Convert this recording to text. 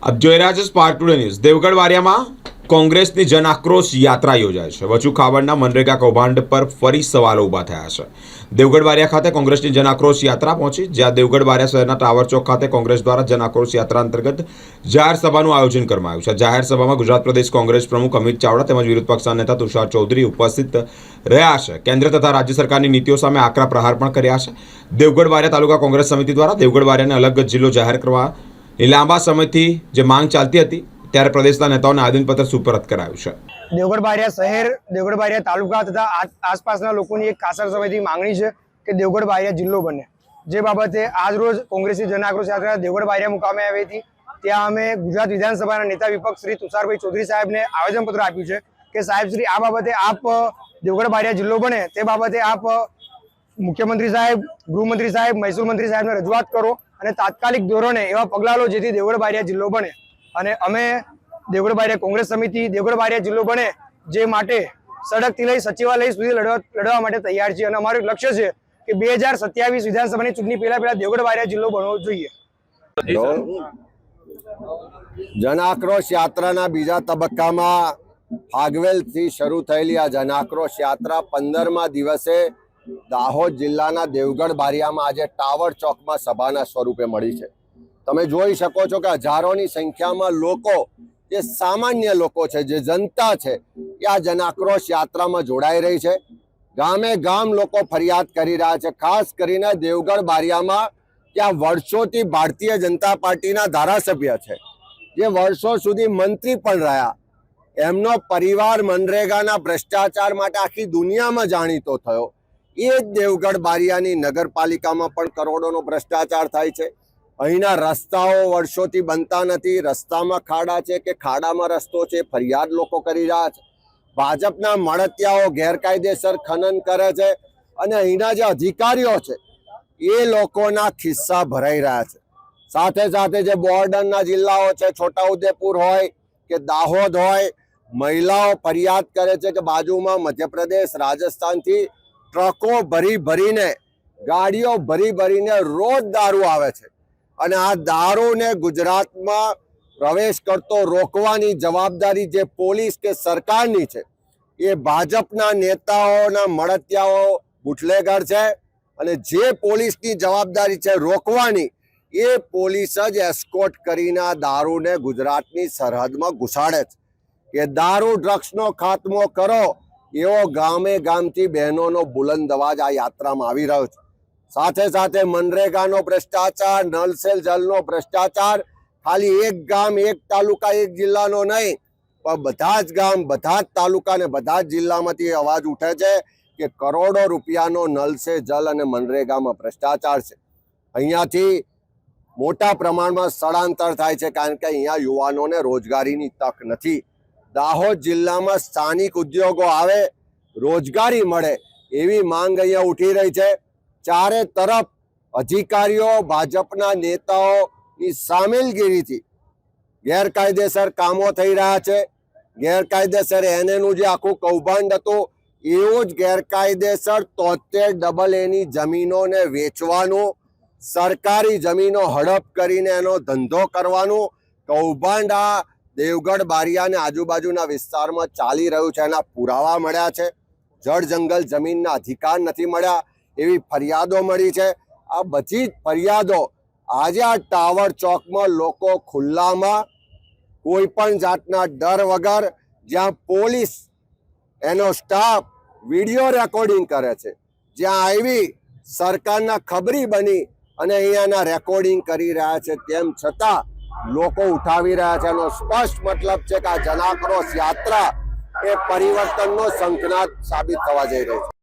આપ જોઈ રહ્યા છો સ્પાર્ક ટુડે ન્યૂઝ દેવગઢ વારિયામાં કોંગ્રેસની જન આક્રોશ યાત્રા યોજાય છે. વચુ ખાવડના મનરેગા કૌભાંડ પર ફરી સવાલો ઊભા થયા છે. દેવગઢ વારિયા ખાતે કોંગ્રેસની જન આક્રોશ યાત્રા પહોંચી, જ્યાં દેવગઢ વારિયા શહેરના ટાવર ચોક ખાતે કોંગ્રેસ દ્વારા જન આક્રોશ યાત્રા અંતર્ગત જાહેર સભાનું આયોજન કરવામાં આવ્યું છે. જાહેર સભામાં ગુજરાત પ્રદેશ કોંગ્રેસ પ્રમુખ અમિત ચાવડા તેમજ વિરોધ પક્ષના નેતા તુષાર ચૌધરી ઉપસ્થિત રહ્યા છે. કેન્દ્ર તથા રાજ્ય સરકારની નીતિઓ સામે આકરા પ્રહાર પણ કર્યા છે. દેવગઢ વારિયા તાલુકા કોંગ્રેસ સમિતિ દ્વારા દેવગઢ વારિયાને અલગ જિલ્લો જાહેર કરવા એ લાંબા સમયથી જે માંગ ચાલતી હતી, ત્યારે પ્રદેશના નેતાઓને આવેદનપત્ર સુપરત કરાયું છે. દેવગઢ બારિયા શહેર દેવગઢ તાલુકા તથા આસપાસના લોકોની એક કાસર સમયથી માંગણી છે કે દેવગઢ બારિયા જિલ્લો બને. જે બાબતે આજ રોજ કોંગ્રેસની જન યાત્રા દેવગઢ બારિયા મુકામે આવી હતી. ત્યાં અમે ગુજરાત વિધાનસભાના નેતા વિપક્ષ શ્રી તુષારભાઈ ચૌધરી સાહેબને આવેદનપત્ર આપ્યું છે કે સાહેબ શ્રી, આ બાબતે આપ દેવગઢ બારિયા જિલ્લો બને. તે બાબતે આપ મુખ્યમંત્રી સાહેબ, ગૃહમંત્રી સાહેબ, મહેસૂલ મંત્રી સાહેબને રજૂઆત કરો. અને તાત્કાલિક ધોરણે એવા પગલાં લો જેથી દેવગઢ જિલ્લો બને. અને અમે દેવગઢ કોંગ્રેસ સમિતિ દેવગઢ જિલ્લો બને જે માટે સડકથી લઈ સચિવાલય સુધી લડવા માટે તૈયાર છીએ. અને અમારું લક્ષ્ય છે કે બે હજાર સત્યાવીસ વિધાનસભાની ચૂંટણી પહેલા પહેલા દેવગઢ જિલ્લો બનવો જોઈએ. જન આક્રોશ યાત્રાના બીજા તબક્કામાં ફાગવેલથી શરૂ થયેલી આ જન આક્રોશ યાત્રા પંદરમા દિવસે દાહોદ જિલ્લાના દેવગઢ બારિયામાં આજે ટાવર ચોકમાં સભાના સ્વરૂપે મળી છે. તમે જોઈ શકો છો કે હજારોની સંખ્યામાં લોકો, જે સામાન્ય લોકો છે, જે જનતા છે, એ આ જનાક્રોશ યાત્રામાં જોડાઈ રહી છે. ગામે ગામ લોકો ફરિયાદ કરી રહ્યા છે. ખાસ કરીને દેવગઢ બારિયામાં ત્યાં વર્ષોથી ભારતીય જનતા પાર્ટીના ધારાસભ્ય છે. જે વર્ષો સુધી મંત્રી પણ રહ્યા. એમનો પરિવાર મનરેગાના ભ્રષ્ટાચાર માટે આખી દુનિયામાં જાણીતો થયો. એ જ દેવગઢ બારિયાની નગરપાલિકામાં પણ કરોડોનો ભ્રષ્ટાચાર થાય છે. અહીંના રસ્તાઓ વર્ષોથી બનતા નથી. રસ્તામાં ખાડા છે કે ખાડામાં રસ્તો છે, ફરિયાદ લોકો કરી રહ્યા છે. ભાજપના મળતિયાઓ ગેરકાયદેસર ખનન કરે છે અને અહીંના જે અધિકારીઓ છે, એ લોકોના ખિસ્સા ભરાઈ રહ્યા છે. સાથે સાથે જે બોર્ડરના જિલ્લાઓ છે, છોટાઉદેપુર હોય કે દાહોદ હોય, મહિલાઓ ફરિયાદ કરે છે કે બાજુમાં મધ્યપ્રદેશ, રાજસ્થાનથી ટ્રકો ભરી ભરીને, ગાડીઓ ભરી ભરીને રોજ દારૂ આવે છે. અને આ દારૂને ગુજરાતમાં પ્રવેશ કરતો રોકવાની જવાબદારી જે પોલીસ કે સરકારની છે, એ ભાજપના નેતાઓના મળતિયાઓ બુટલેગર છે. અને જે પોલીસની જવાબદારી છે રોકવાની, એ પોલીસ જ એસ્કોટ કરીને આ દારૂને ગુજરાતની સરહદમાં ઘુસાડે છે. કે દારૂ, ડ્રગ્સનો ખાત્મો કરો એવો ગામે ગામથી બહેનોનો બુલંદ અવાજ આ યાત્રામાં આવી રહ્યો છે. સાથે સાથે મનરેગાનો ભ્રષ્ટાચાર નલ સે જલનો ભ્રષ્ટાચાર, ખાલી એક ગામ, એક તાલુકા, એક જિલ્લાનો નહીં, પણ બધા જ ગામ, બધા જ તાલુકા ને બધા જ જિલ્લામાંથી અવાજ ઉઠે છે કે કરોડો રૂપિયાનો નલ જલ અને મનરેગામાં ભ્રષ્ટાચાર છે. અહીંયાથી મોટા પ્રમાણમાં સ્થળાંતર થાય છે કારણ કે અહીંયા યુવાનોને રોજગારીની તક નથી. દાહોદ જિલ્લામાં સ્થાનિક ઉદ્યોગો આવે, રોજગારી મળે એવી માંગ અહીંયા ઉઠી રહી છે. ચારે તરફ અધિકારીઓ, ભાજપના નેતાઓની સામેલગીરીથી ગેરકાયદેસર કામો થઈ રહ્યા છે. ગેરકાયદેસર એનેનું જે આખું કૌભાંડ હતું, એવું જ ગેરકાયદેસર તોતેર ડબલ એની જમીનોને વેચવાનું, સરકારી જમીનો હડપ કરીને એનો ધંધો કરવાનું, કૌભાંડ આ દેવગઢ, બારિયા અને આજુબાજુના વિસ્તારમાં ચાલી રહ્યું છે. એના પુરાવા મળ્યા છે. જળ જંગલ જમીનના અધિકાર નથી મળ્યા એવી ફરિયાદો મળી છે. આ બધી જ ફરિયાદો આજે આ ટાવર ચોકમાં લોકો ખુલ્લામાં કોઈ પણ જાતના ડર વગર જ્યાં પોલીસ, એનો સ્ટાફ વીડિયો રેકોર્ડિંગ કરે છે. જ્યાં આવી સરકારના ખબરી બની અને અહીંયાના રેકોર્ડિંગ કરી રહ્યા છે. તેમ છતાં લોકો ઉઠાવી રહ્યા છે. એનો સ્પષ્ટ મતલબ છે કે આ જનાક્રોશ યાત્રા એ પરિવર્તનનો શંખનાદ સાબિત થવા જઈ રહી છે.